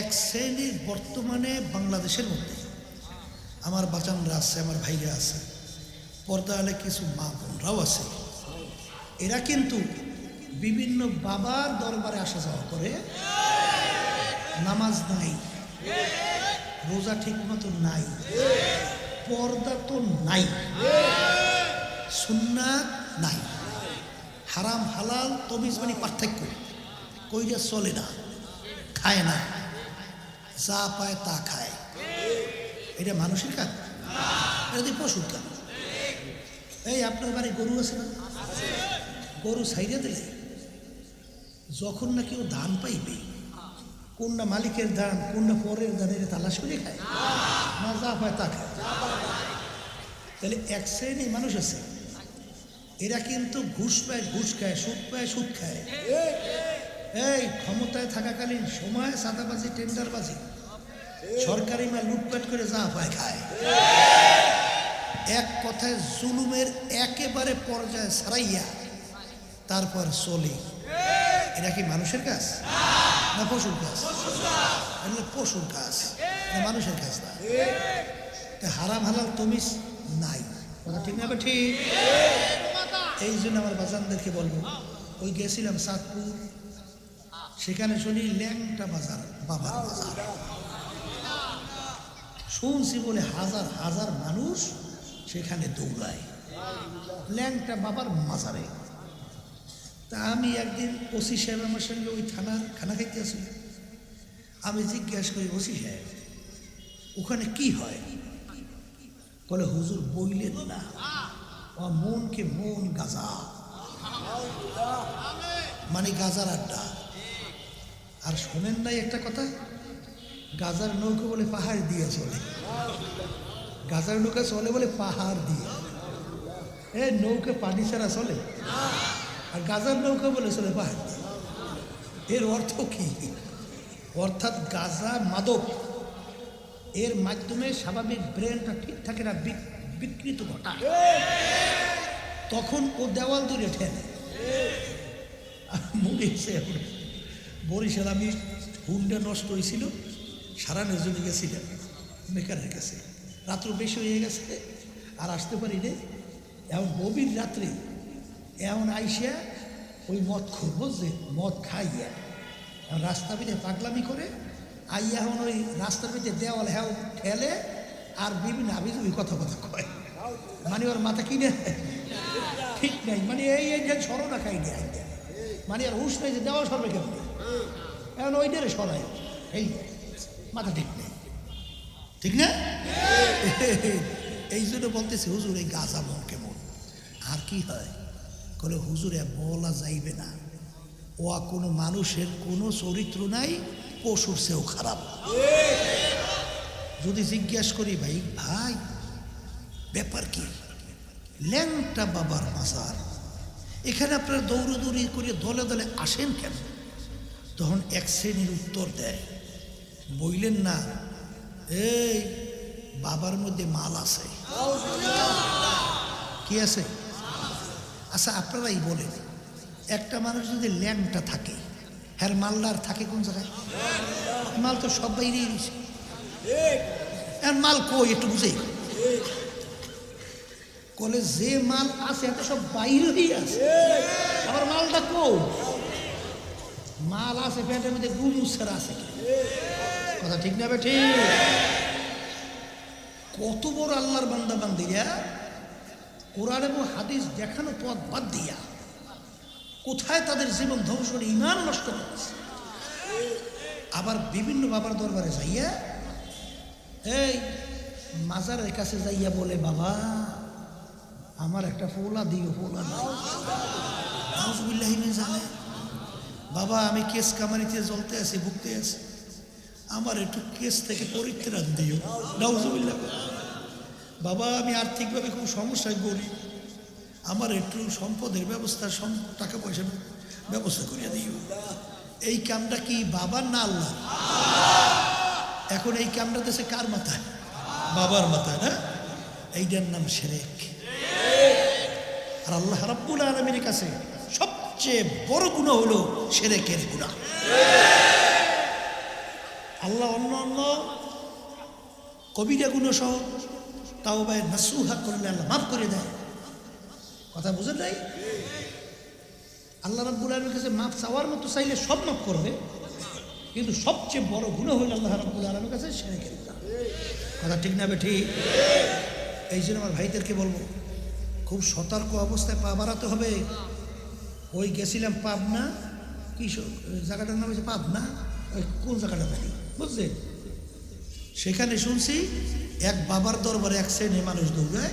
এক শ্রেণির বর্তমানে বাংলাদেশের মধ্যে। আমার বাচানরা আছে, আমার ভাইরা আছে, পর্দা আলে কিছু মা বোনরাও আছে। এরা কিন্তু বিভিন্ন বাবার দরবারে আসা যাওয়া করে। নামাজ নাই, রোজা ঠিক মতো নাই, পর্দা তো নাই সুন্নাত নাই। হারাম, হালাল তমিজ মানে পার্থক্য। কইরা চলে না, খায় না। যা পায়, তা খায়। এটা মানুষের কাজ। এটা দিয়ে পশুর কাজ। এই, আপনার বাড়ি গরু আছে না? গরু সাইডে দিলে যখন না কেউ ধান পাইবে, কোনটা মালিকের ধান, কোনটা পরের ধান, এটা তালাশ করে খায়। না, যা পায়, তা খায়। তাহলে এক শ্রেণি মানুষ আছে। এরা কিন্তু ঘুষ পায়, ঘুষ খায়, সুদ পায়, সুদ খায়। এই, ক্ষমতায় থাকাকালীন সময় সাদাবাজি টেন্ডারবাজি। সরকারি মাল লুটপাট করে যা পায় খায়। এক কথায় জুলুমের একেবারে পর্যায়ে ছাড়াইয়া তারপর চলে। এটা কি মানুষের কাজ? না পশুর কাজ? পশুর কাজ, এটা মানুষের কাজ না। হারাম হালাল তমিস নাই। কথা ঠিক না ঠিক? এই জন্য আমার বাজানদেরকে বলব, ওই গেছিলাম সাতপুর সেখানে শুনি ল্যাংটা বাজার বাবার বাজার। শুনছি বলে হাজার হাজার মানুষ সেখানে দৌড়ায়। ল্যাংটা বাবার মাজারে। তা আমি একদিন ওসি সাহেব আমার সঙ্গে ওই থানার খানা খাইতে আসি। আমি জিজ্ঞাসা করি ওসি সাহেব ওখানে কি হয়? বলে হুজুর বইলেন না। ও মনকে মন গাজা। মানে গাজার আড্ডা। আর শোনেন নাই একটা কথা? গাজার নৌকা বলে পাহাড় দিয়ে চলে। গাজার নৌকা চলে বলে পাহাড় দিয়ে। এ, নৌকা পানি ছাড়া চলে? আর গাজার নৌকা বলে চলে পাহাড় দিয়ে। এর অর্থ কি? অর্থাৎ গাজা মাদক, এর মাধ্যমে স্বাভাবিক ব্রেনটা ঠিক থাকে না, বিক- বিকৃত ঘটায় তখন ও দেওয়াল দূরে ঠেলে। আর এখন বরিশাল আমি হুন্ডা নষ্ট হয়েছিল সারা জন্য গেছিলাম মেকারের কাছে। রাত্র বেশি হয়ে গেছে আর আসতে পারি রে এমন গভীর রাত্রে এমন আইসিয়া ওই মদ খোর বুঝছে মদ খাইয়া। রাস্তা পিঠে পাগলামি করে, আইয়া এখন ওই রাস্তার পিঠে দেওয়াল হ্যাঁ ঠেলে আর বিভিন্ন আবিজুবি কথা কথা কয়। মানে ওর মাথা কিনে ঠিক নাই। মানে এই যে সরনা খাই নি আইয়া মানে আর হুশ নেই যে দেওয়াল সরবে কেমন? এখন ওইটারে সরাই। এই, মাথা ঠিক নেই। ঠিক না? এই জন্য বলতেছে, হুজুর, এই গাছা মন কেমন? আর কি হয়? করে হুজুরে, বলা যাইবে না। ও কোনো মানুষের কোনো চরিত্র নাই, পশুর চেয়েও খারাপ। যদি জিজ্ঞেস করি, ভাই ভাই, ব্যাপার কি? ল্যাংটা বাবার মাজার। এখানে আপনারা দৌড়দৌড়ি করে দলে দলে আসেন কেন? তখন এক শ্রেণির উত্তর দেয়। বইলেন না, এই, বাবার মধ্যে মাল আছে। কি আছে? আচ্ছা আপনারাই বলেন। একটা মানুষ যদি ল্যাংটা থাকে, হ্যার মালদার থাকে কোন জায়গায়? মাল তো সব বাইরেই রয়েছে। আর মাল কই? একটু বুঝেই। কলে যে মাল আছে এত সব বাইরেই আছে। আবার মালটা কই? মাল আছে পেটের মধ্যে গুমুসের আছে? কথা ঠিক না ঠিক কত বড় আল্লাহর বান্দা বান্দিরা কোরআন এবং হাদিস দেখানো পথ বাদ দিয়া কোথায় তাদের জীবন ধ্বংস করে ইমান নষ্ট করছে আবার বিভিন্ন বাবার দরবারে যাইয়া, এই মাজারের কাছে যাইয়া বলে, বাবা, আমার একটা ফোলা দিও, ফোলা নাই জালিক। বাবা, আমি কেস কামারিতে জ্বলতে আছি, ভুগতে আছি। আমার একটু কেস থেকে পরিত্রাণ দিও। নাউজুবিল্লাহ। বাবা, আমি আর্থিকভাবে খুব সমস্যায় গরিব আমার একটু সম্পদের ব্যবস্থা টাকা পয়সা ব্যবস্থা করিয়া দিও। এই কামটা কি বাবার না আল্লাহ এখন এই কামটা দেশে কার মাথায়? বাবার মাথায়, না? এইটার নাম সেরেক। আর আল্লাহ রাব্বুল আলমীর কাছে সবচেয়ে বড় গুণা হলো সেরেকের গুণা আল্লাহ অন্য অন্য কবিরা গুণ সহ তাও ভাই নাসুহা করলে আল্লাহ মাফ করে দেয়। কথা বুঝে নাই? আল্লাহ রাব্বুল আলমীর কাছে মাফ চাওয়ার মতো চাইলে সব মাফ করবে। কিন্তু সবচেয়ে বড় গুণ হইল আল্লাহ রাব্বুল আলমীর কাছে সেরে গেল কথা ঠিক না ঠিক এই জন্য আমার ভাইদেরকে বলব, খুব সতর্ক অবস্থায় পা বাড়াতে হবে। ওই গেছিলাম পাবনা, কি জায়গাটার নাম হচ্ছে পাবনা? ওই কোন জায়গাটা জানি? বুঝলেন? সেখানে শুনছি এক বাবার দরবারে এক শ্রেণি মানুষ দৌড়ায়।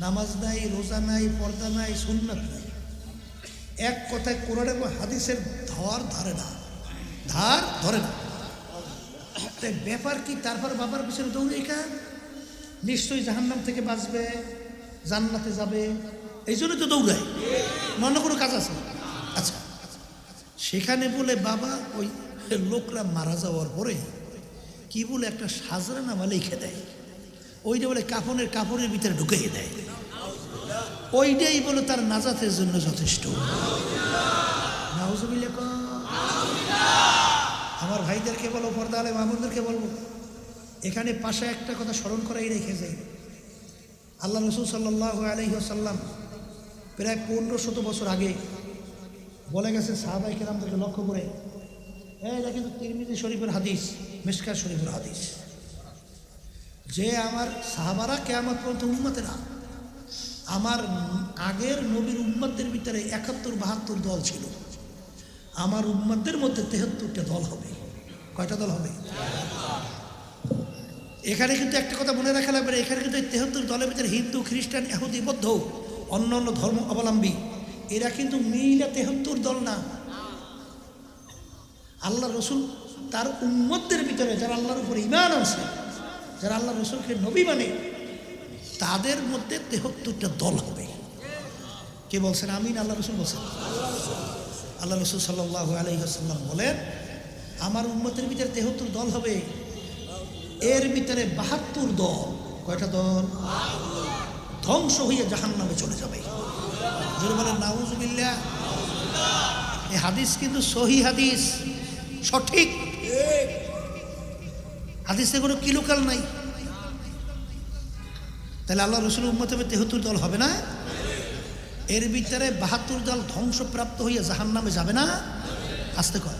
নামাজ নাই, রোজা নাই, পর্দা নাই, সুন্নাত নাই। এক কথায় কোরআন এবং হাদিসের ধার ধরে না। ধার ধরে না। তাই ব্যাপার কি? তারপর বাবার পিছনে দৌড়ে একা? নিশ্চয়ই জাহান্নাম থেকে বাঁচবে, জান্নাতে যাবে। এই জন্য তো দৌড়ায়। অন্য কোনো কাজ আছে? আচ্ছা। সেখানে বলে, বাবা, ওই লোকরা মারা যাওয়ার পরে কি বলে একটা সাজরা নামা লিখে দেয়? ওইটা বলে কাপড়ের কাপড়ের ভিতরে ঢুকিয়ে দেয়। ওইটাই বলে তার নাজাতের জন্য যথেষ্ট। আমার ভাইদেরকে বলো, পর্দা আলে মামুনদেরকে বলব। এখানে পাশে একটা কথা স্মরণ করাই রেখে যায় আল্লাহ রসুল সাল্লাহ আলহিহাসাল্লাম প্রায় পনেরো শত বছর আগে বলে গেছে সাহাবাই কেরামদেরকে লক্ষ্য করে হ্যাঁ এটা কিন্তু তিরমিজি শরীফের হাদিস মিসকার শরীফের হাদিস। যে আমার সাহাবারা কেয়ামত পর্যন্ত উন্মতে না আমার আগের নবীর উম্মতদের ভিতরে একাত্তর, বাহাত্তর দল ছিল। আমার উম্মতদের মধ্যে তেহাত্তরটা দল হবে। কয়টা দল হবে? এখানে কিন্তু একটা কথা মনে রাখা লাগবে এখানে কিন্তু তেহাত্তর দলের ভিতরে হিন্দু, খ্রিস্টান এহুদি বৌদ্ধ অন্য অন্য ধর্ম অবলম্বী। এরা কিন্তু মিলা তেহত্তর দল না। আল্লাহ রসুল তার উম্মতদের ভিতরে যারা আল্লাহর উপরে ইমান আছে যারা আল্লাহ রসুলকে নবী মানে তাদের মধ্যে তেহত্তরটা দল হবে। কে বলছেন? আমিন, আল্লাহ রসুল বলছেন। আল্লাহ রসুল সাল্লাহ আলহিহাসাল্লাম বলেন, আমার উন্মতের ভিতরে তেহত্তর দল হবে। এর ভিতরে বাহাত্তর দল। কয়টা দল? ধ্বংস হয়ে জাহান নামে চলে যাবে। বলেন নাউজুবিল্লা এই হাদিস কিন্তু সহি হাদিস, সঠিক। হাদিসে কোনো কিলোকাল নাই। তাহলে আল্লাহ রসুল উম্মতে তেহত্তর দল হবে না? এর ভিতরে বাহাত্তর দল ধ্বংসপ্রাপ্ত হইয়া জাহান নামে যাবে না? আসতে কর।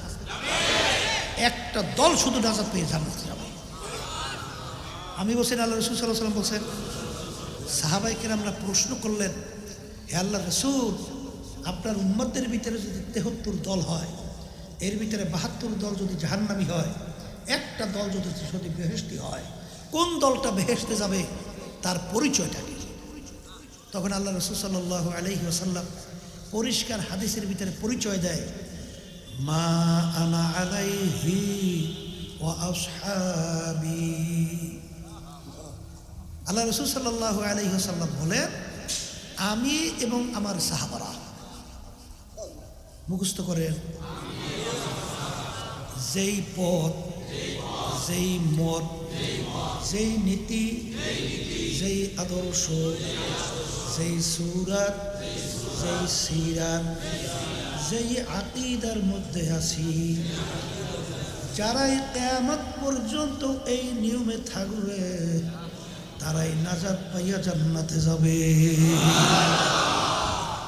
একটা দল শুধু নাজাত পেয়ে জান্নাতে যাবে। আমি বলছেন আল্লাহ রসুল সাল্লাহ সাল্লাম বলছেন সাহাবাইকে আমরা প্রশ্ন করলেন হে আল্লাহ রসুল, আপনার উম্মতদের ভিতরে যদি তেহত্তর দল হয়, এর ভিতরে বাহাত্তর দল যদি জাহান্নামি হয়, একটা দল যদি যদি বেহেস্তি হয়, কোন দলটা বেহেস্তে যাবে, তার পরিচয়টা কি? তখন আল্লাহ রসুল সাল্লাহ আলহি আসাল্লাম পরিষ্কার হাদিসের ভিতরে পরিচয় দেয়, মা আনা আলাইহি ও আসহাবি। আল্লাহ রসুল সাল্লাহ আলহি আসাল্লাম বলেন, আমি এবং আমার সাহাবারা। মুখস্থ করেন। যেই পথ, যেই মত, যেই নীতি, যেই আদর্শ, যেই সুরাত, যেই সিরাত, যেই আকিদার মধ্যে আছি, যারাই কেয়ামত পর্যন্ত এই নিয়মে থাকবে তারাই নাজাত পাইয়া জান্নাতে যাবে।